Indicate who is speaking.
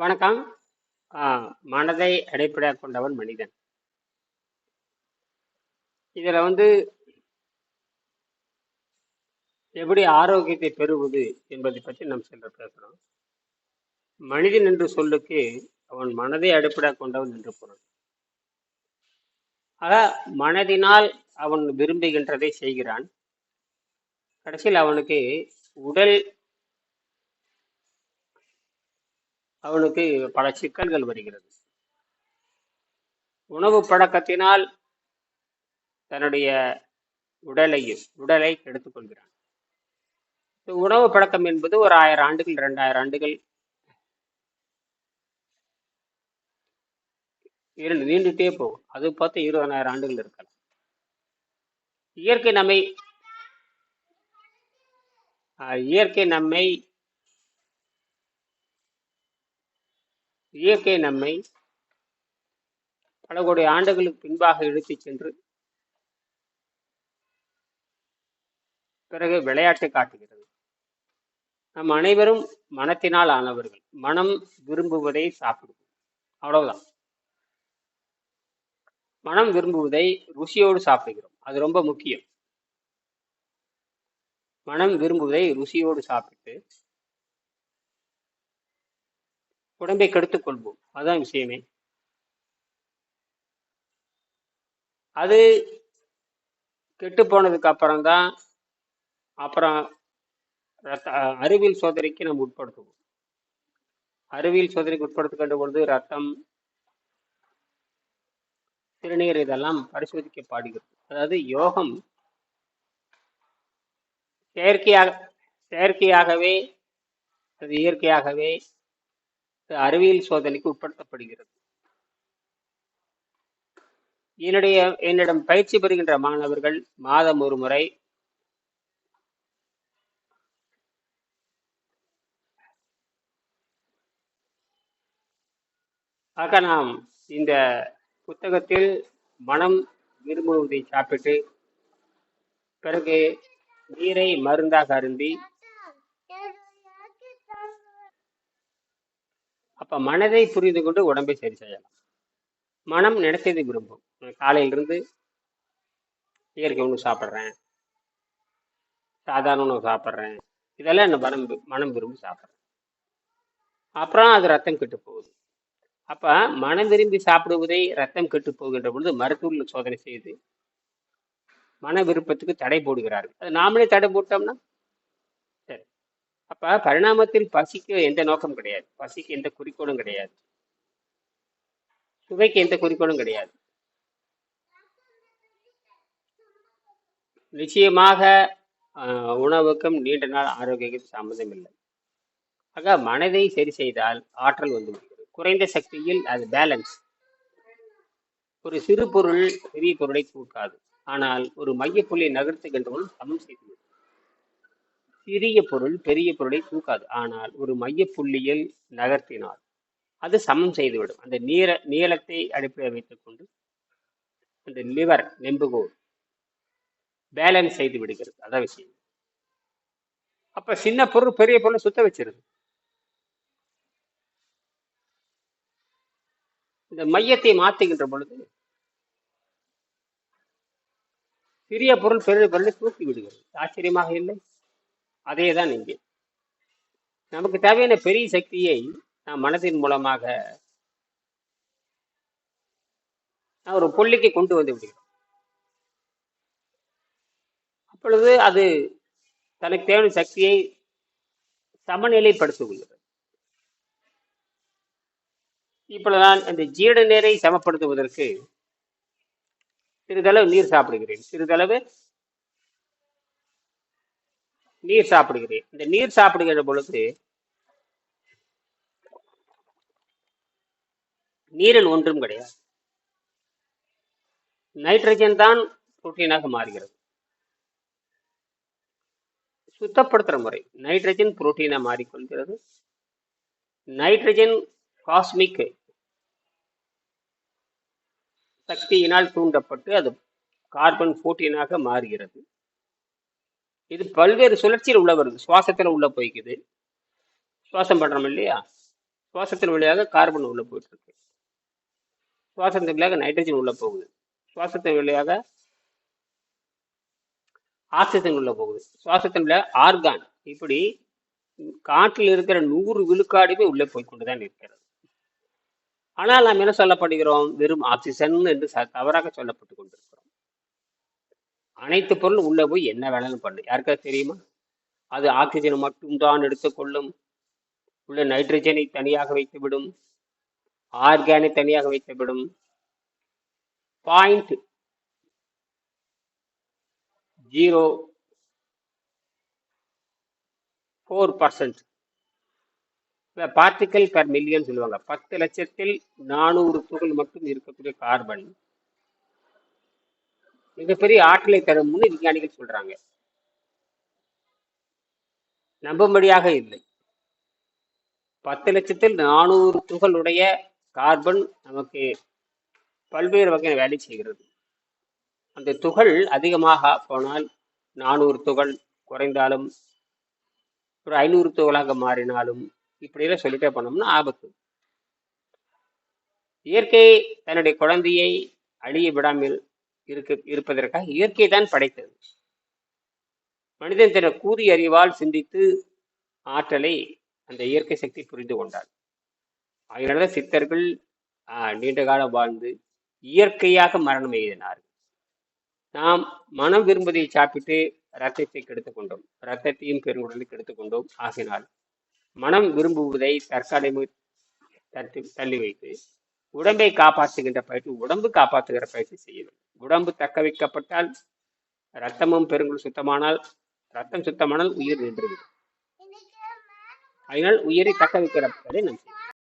Speaker 1: வணக்கம். மனதை அடிப்படையாக கொண்டவன் மனிதன். இதில் வந்து எப்படி ஆரோக்கியத்தை பெறுவது என்பதை பற்றி நாம் சென்று பேசுகிறோம் மனிதன் என்று சொல்லுக்கு அவன் மனதை அடிப்படையாக கொண்டவன் என்று பொருள். ஆக மனதினால் அவன் விரும்புகின்றதை செய்கிறான். கடைசியில் அவனுக்கு உடல் அவனுக்கு பல சிக்கல்கள் வருகிறது. உணவு பழக்கத்தினால் தன்னுடைய உடலையும் உடலை எடுத்துக்கொள்கிறான் உணவு பழக்கம் என்பது ஒரு ஆயிரம் ஆண்டுகள், 2000 ஆண்டுகள் இரு நீண்டுட்டே போகும். அது பார்த்து 20,000 ஆண்டுகள் இருக்கலாம். இயற்கை நம்மை இயற்கை நம்மை இயற்கை நம்மை பல கோடி ஆண்டுகளுக்கு பின்பாக இழுத்துச் சென்று பிறகு விளையாட்டு காட்டுகிறது. நம் அனைவரும் மனத்தினால் ஆனவர்கள். மனம் விரும்புவதை சாப்பிடுவோம். அவ்வளவுதான். மனம் விரும்புவதை ருசியோடு சாப்பிடுகிறோம். அது ரொம்ப முக்கியம். மனம் விரும்புவதை ருசியோடு சாப்பிட்டு உடம்பை கெடுத்துக் கொள்வோம். அதுதான் விஷயமே. அது கெட்டுப் போனதுக்கு அப்புறம் தான் அப்புறம் ரத்த அறிவியல் சோதனைக்கு நம்ம உட்படுத்துவோம். அறிவியல் சோதனைக்கு உட்படுத்துகின்ற பொழுது ரத்தம், சிறுநீர் இதெல்லாம் பரிசோதிக்கப்படுகிறது. அதாவது யோகம் செயற்கையாக செயற்கையாகவே அது இயற்கையாகவே அறிவியல் சோதனைக்கு உட்படுத்தப்படுகிறது. என்னுடைய என்னிடம் பயிற்சி பெறுகின்ற மாணவர்கள் மாதம் ஒரு முறை ஆக நாம் இந்த புத்தகத்தில் மனம் விரும்புவதை சாப்பிட்டு பிறகு நீரை மருந்தாக அருந்தி அப்ப மனதை புரிந்து கொண்டு உடம்பை சரி செய்யலாம். மனம் நினைத்ததை விரும்பும். காலையிலிருந்து இயற்கை உணவு சாப்பிட்றேன் சாதாரண உணவு சாப்பிட்றேன் இதெல்லாம் என்ன மனம் மனம் விரும்பி சாப்பிட்றேன் அப்புறம் அது ரத்தம் கெட்டு போகுது. அப்போ மனம் விரும்பி சாப்பிடுவதை ரத்தம் கெட்டு போகின்ற பொழுது மருத்துவர்கள் சோதனை செய்து மன விருப்பத்துக்கு தடை போடுகிறார்கள். அது நாமளே தடை போட்டோம்னா அப்ப பரிணாமத்தில் பசிக்கு எந்த நோக்கம் கிடையாது. பசிக்கு எந்த குறிக்கோளும் கிடையாது. சுவைக்கு எந்த குறிக்கோளும் கிடையாது. நிச்சயமாக உணவுக்கும் நீண்ட நாள் ஆரோக்கியத்துக்கும் சம்மந்தம் இல்லை. ஆக மனதை சரி செய்தால் ஆற்றல் வந்து குறைந்த சக்தியில் அது பேலன்ஸ். ஒரு சிறு பொருள் பெரிய பொருளை தூக்காது. ஆனால் ஒரு மையப்புள்ளியை நகர்த்துகின்ற பொழுது சமம் செய்துவிடும். சிறிய பொருள் பெரிய பொருளை தூக்காது. ஆனால் ஒரு மையப்புள்ளியில் நகர்த்தினால் அது சமம் செய்துவிடும். அந்த நீர நீளத்தை அடிப்படையாக வைத்துக் கொண்டு அந்த லிவர் நெம்புகோல் பேலன்ஸ் செய்து விடுகிறது. அதான் விஷயம். அப்ப சின்ன பொருள் பெரிய பொருளை சுத்த வச்சிருது. இந்த மையத்தை மாத்துகின்ற பொழுது சிறிய பொருள் பெரிய பொருளை தூக்கி விடுகிறது. ஆச்சரியமாக இல்லை? அதேதான் இங்கே. நமக்கு தேவையான பெரிய சக்தியை நாம் மனதின் மூலமாக நான் ஒரு புள்ளிக்கு கொண்டு வந்து விடுகிறோம். அப்பொழுது அது தனக்கு தேவையான சக்தியை சமநிலைப்படுத்துகிறது கொள்கிறது. இப்பொழுது நான் அந்த ஜீரண நீரை சமப்படுத்துவதற்கு சிறிதளவு நீர் சாப்பிடுகிறேன். சிறிதளவு நீர் சாப்பிடுகிறேன். இந்த நீர் சாப்பிடுகிற பொழுது நீரில் ஒன்றும் கிடையாது. நைட்ரஜன் தான் புரோட்டீனாக மாறுகிறது. சுத்தப்படுத்துகிற முறை நைட்ரஜன் புரோட்டீனாக மாறிக்கொள்கிறது. நைட்ரஜன் காஸ்மிக் சக்தியினால் தூண்டப்பட்டு அது கார்பன் 14ஆக மாறுகிறது. இது பல்வேறு சுழற்சியில் உள்ள வருது. சுவாசத்துல உள்ள போய்க்குது. சுவாசம் பண்றோம் இல்லையா? சுவாசத்தின் வழியாக கார்பன் உள்ள போயிட்டு இருக்கு சுவாசத்தின் வழியாக நைட்ரஜன் உள்ள போகுது. சுவாசத்தின் வழியாக ஆக்சிஜன் உள்ள போகுது. சுவாசத்தின் வழியாக ஆர்கான் இப்படி காற்றில் இருக்கிற நூறு விழுக்காடுமே உள்ளே போய்கொண்டுதான் இருக்கிறது. ஆனால் நாம் என்ன சொல்லப்படுகிறோம்? வெறும் ஆக்சிஜன் என்று தவறாக சொல்லப்பட்டு கொண்டிருக்கிறோம். அனைத்து பொருள் உள்ளே போய் என்ன வேணாலும் பண்ணு. யாருக்காவது தெரியுமா? அது ஆக்சிஜனை மட்டும்தான் எடுத்துக்கொள்ளும். உள்ள நைட்ரஜனை தனியாக வைத்துவிடும். ஆர்கானை தனியாக வைத்துவிடும். Point zero four percent particle per million சொல்லுவாங்க. பத்து லட்சத்தில் நானூறு துகள் மட்டும் இருக்கக்கூடிய கார்பன் மிகப்பெரிய ஆற்றலை தரும்னு விஞ்ஞானிகள் சொல்றாங்க. நம்பும்படியாக இல்லை. பத்து லட்சத்தில் நானூறு துகளுடைய கார்பன் நமக்கு பல்வேறு வகையான வேலை செய்கிறது. அந்த துகள் அதிகமாக போனால் நானூறு துகள் குறைந்தாலும் ஒரு ஐநூறு துகளாக மாறினாலும் இப்படியெல்லாம் சொல்லிட்டே போனோம்னா ஆபத்து. இயற்கை தன்னுடைய குழந்தையை அழிய விடாமல் இருக்க இருப்பதற்காக இயற்கை தான் படைத்தது. மனிதன் தன கூறி அறிவால் சிந்தித்து ஆற்றலை அந்த இயற்கை சக்தி புரிந்து கொண்டார் அதனால சித்தர்கள் ஆஹ், நீண்ட காலம் வாழ்ந்து இயற்கையாக மரணம் எய்தினார் நாம் மனம் விரும்புவதை சாப்பிட்டு ரத்தத்தை கெடுத்துக் கொண்டோம். ரத்தத்தையும் பெருங்குடலை கெடுத்துக் கொண்டோம். ஆகினால் மனம் விரும்புவதை தற்காலிக தள்ளி வைத்து உடம்பை காப்பாற்றுகின்ற பயிற்சி உடம்பு காப்பாற்றுகிற பயிற்சி செய்ய வேண்டும். உடம்பு தக்க வைக்கப்பட்டால் ரத்தமும் பெருங்குள் சுத்தமானால் ரத்தம் சுத்தமானால் உயிர் நின்றுவிடும். அதனால் உயிரை தக்க வைக்கிறப்பதே வேலை நாம்